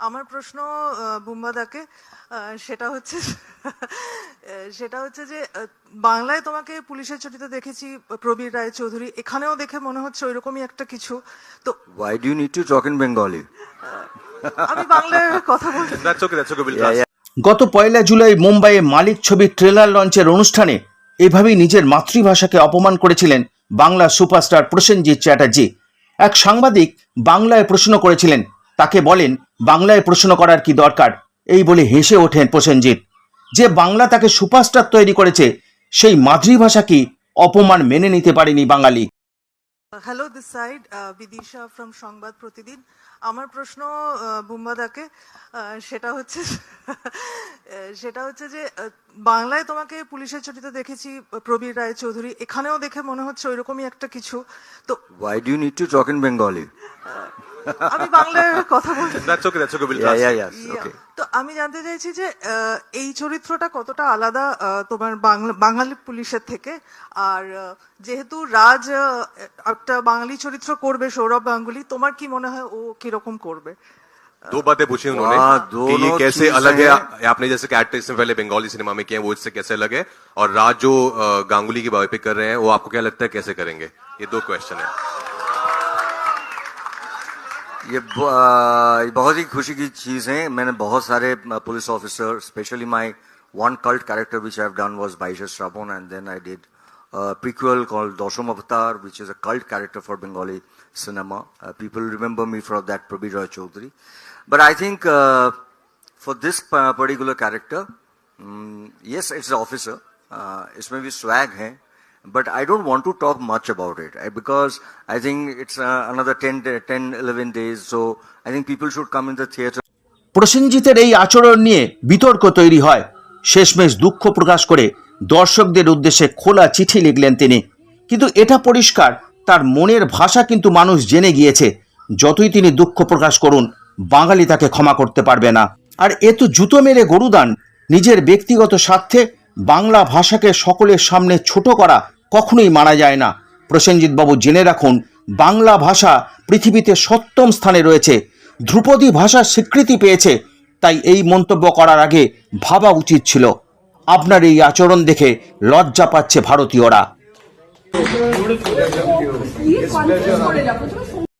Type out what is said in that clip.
আমার প্রশ্ন বুম্বাদাকে সেটা হচ্ছে সেটা হচ্ছে যে বাংলায় তোমাকে পুলিশের ছুটিতে দেখেছি প্রবীর রায় চৌধুরী। এখানেও দেখে মনে হচ্ছে ওইরকমই একটা কিছু। তো why do you to to talk Bengali আমি বাংলায় কথা বলছি. That's okay. We'll Yeah, গত পয়লা জুলাই মুম্বাইয়ে মালিক ছবির ট্রেলার লঞ্চের অনুষ্ঠানে এভাবেই নিজের মাতৃভাষাকে অপমান করেছিলেন বাংলা সুপারস্টার প্রসেনজিৎ চ্যাটার্জি। এক সাংবাদিক বাংলায় প্রশ্ন করেছিলেন তাকে বলেন বাংলায় প্রশ্ন করার কি দরকার? এই বলে হেসে ওঠেন প্রসেনজিৎ। যে বাংলা তাকে সুপারস্টার তৈরি করেছে সেই মাতৃভাষা কি অপমান মেনে নিতে পারেনি বাঙালি? Hello this side Bidisha from Sangbad Pratidin আমার প্রশ্ন বুম্বাদাকে সেটা হচ্ছে সেটা হচ্ছে যে বাংলায় তোমাকে পুলিশের ছুটিতে দেখেছি প্রবীর রায় চৌধুরী। এখানেও দেখে মনে হচ্ছে ওইরকমই একটা কিছু। তো Why do you need to talk in Bengali? আমি বাংলায় কথা বলছি that's okay that's okay will okay তো আমি জানতে চাইছি যে এই চরিত্রটা কতটা আলাদা তোমার বাঙালি পুলিশের থেকে আর যেহেতু রাজ একটা বাঙালি চরিত্র করবে সৌরভ গাঙ্গুলি তোমার কি মনে হয় ও কিরকম করবে दो बातें पूछी उन्होंने कि ये कैसे अलग है, है। आपने जैसे कैरेक्टर्स में पहले बंगाली सिनेमा में किया वो इससे कैसे अलग है और राज जो गांगुली की बाबे पे कर रहे हैं वो आपको क्या लगता है कैसे करेंगे ये दो क्वेश्चन है ये बहुत ही खुशी की चीज़ है। मैंने बहुत सारे police officer specially my one cult character which have done was Baishe Srabon and then I did prequel call Dasham Abatar which is a cult character for Bengali cinema people remember me from that Prabir Roy Chowdhury but I think for this particular character yes it's a officer इसमें भी swag है। But I don't want to talk much about it eh, because I think it's uh, another 10, day- 10, 11 days. So I think people should come in the theater. প্রসেনজিতের এই আচরণ নিয়ে বিতর্ক তৈরি হয় শেষমেশ দুঃখ প্রকাশ করে দর্শকদের উদ্দেশ্যে খোলা চিঠি লিখলেন তিনি কিন্তু এটা পরিষ্কার তার মনের ভাষা কিন্তু মানুষ জেনে গিয়েছে যতই তিনি দুঃখ প্রকাশ করুন বাঙালি তাকে ক্ষমা করতে পারবে না আর এ তো জুতো মেরে গরুদান নিজের ব্যক্তিগত স্বার্থে বাংলা ভাষাকে সকলের সামনে ছোট করা কখনোই মারা যায় না। প্রসেনজিৎবাবু জেনে রাখুন বাংলা ভাষা পৃথিবীতে সপ্তম স্থানে রয়েছে। ধ্রুপদী ভাষা স্বীকৃতি পেয়েছে তাই এই মন্তব্য করার আগে ভাবা উচিত ছিল। আপনার এই আচরণ দেখে লজ্জা পাচ্ছে ভারতীয়রা।